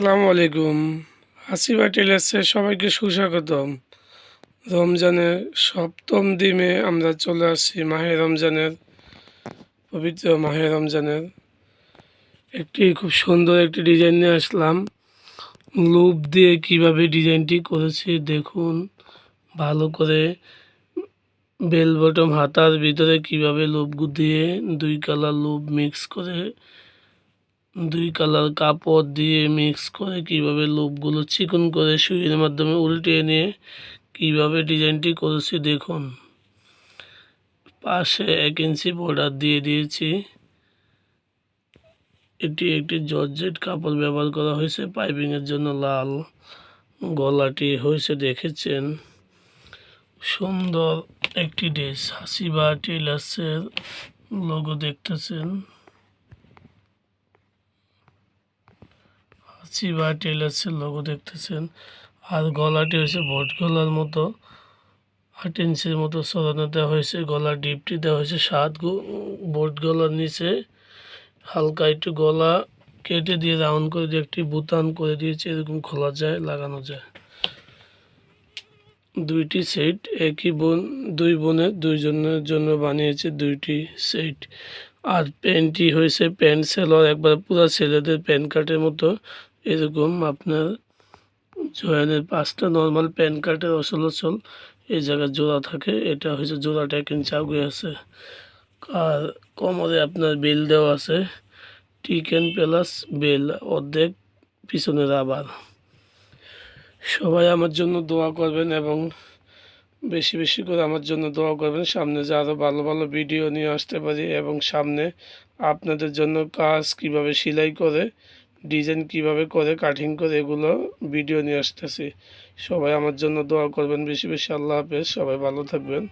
সালামু আলাইকুম। হাসিবা টেলার্সে সবাইকে সুস্বাগতম। রমজানের সপ্তম দিনে আমরা চলে আসছি মাহে রমজানের, পবিত্র মাহে রমজানের একটি খুব সুন্দর একটি ডিজাইন নিয়ে আসলাম। লুপ দিয়ে কীভাবে ডিজাইনটি করেছি দেখুন। ভালো করে বেল বটম হাতার ভিতরে কীভাবে লুপ দিয়ে দুই কালার লুপ মিক্স করে দুই কালার কাপড় দিয়ে মিক্স করে কীভাবে লুপগুলো চিকন করে সুইয়ের মাধ্যমে উল্টে নিয়ে কীভাবে ডিজাইনটি করেছি দেখুন। পাশে এক ইঞ্চি বর্ডার দিয়ে দিয়েছি। এটি একটি জর্জেট কাপড় ব্যবহার করা হয়েছে পাইপিংয়ের জন্য লাল গলাটি হয়েছে, দেখেছেন? সুন্দর একটি ড্রেস হাসিবা টেলার্সের লোগো দেখতেছেন। হাসিবা টেলার্সের লোগো দেখতেছেন। আর গলাটি হয়েছে ভোট গলার মতো। আট ইঞ্চির মতো সরানো দেওয়া হয়েছে। গলার ডিপটি দেওয়া হয়েছে সাত বোট গলার নিচে। হালকা একটু গলা কেটে দিয়ে রাউন্ড করে দিয়ে একটি বুতান করে দিয়েছে। এরকম খোলা যায়, লাগানো যায়। দুইটি সেট, একই বোন দুই বোনের দুইজনের জন্য বানিয়েছে দুইটি সেট। আর প্যান্টটি হয়েছে প্যান্ট সেলোয়ার একবার পুরো ছেলেদের প্যান্ট কার্টের মতো। এরকম আপনার জয়ানের পাঁচটা নর্মাল প্যান কার্ডের অসল অসল এই জায়গায় জোড়া থাকে। এটা হচ্ছে জোড়াটা এক ইঞ্চি আছে। আর কোমরে আপনার বেল দেওয়া আছে। টিকেন প্লাস বেল, অর্ধেক পিছনের আবার সবাই আমার জন্য দোয়া করবেন এবং বেশি বেশি করে আমার জন্য দোয়া করবেন। সামনে যে আরও ভালো ভালো ভিডিও নিয়ে আসতে পারি এবং সামনে আপনাদের জন্য কাজ কীভাবে সেলাই করে ডিজাইন কীভাবে করে কাটিং করে এগুলো ভিডিও নিয়ে আসতেছি। সবাই আমার জন্য দোয়া করবেন, বেশি বেশি আল্লাহ হাফেজ, সবাই ভালো থাকবেন।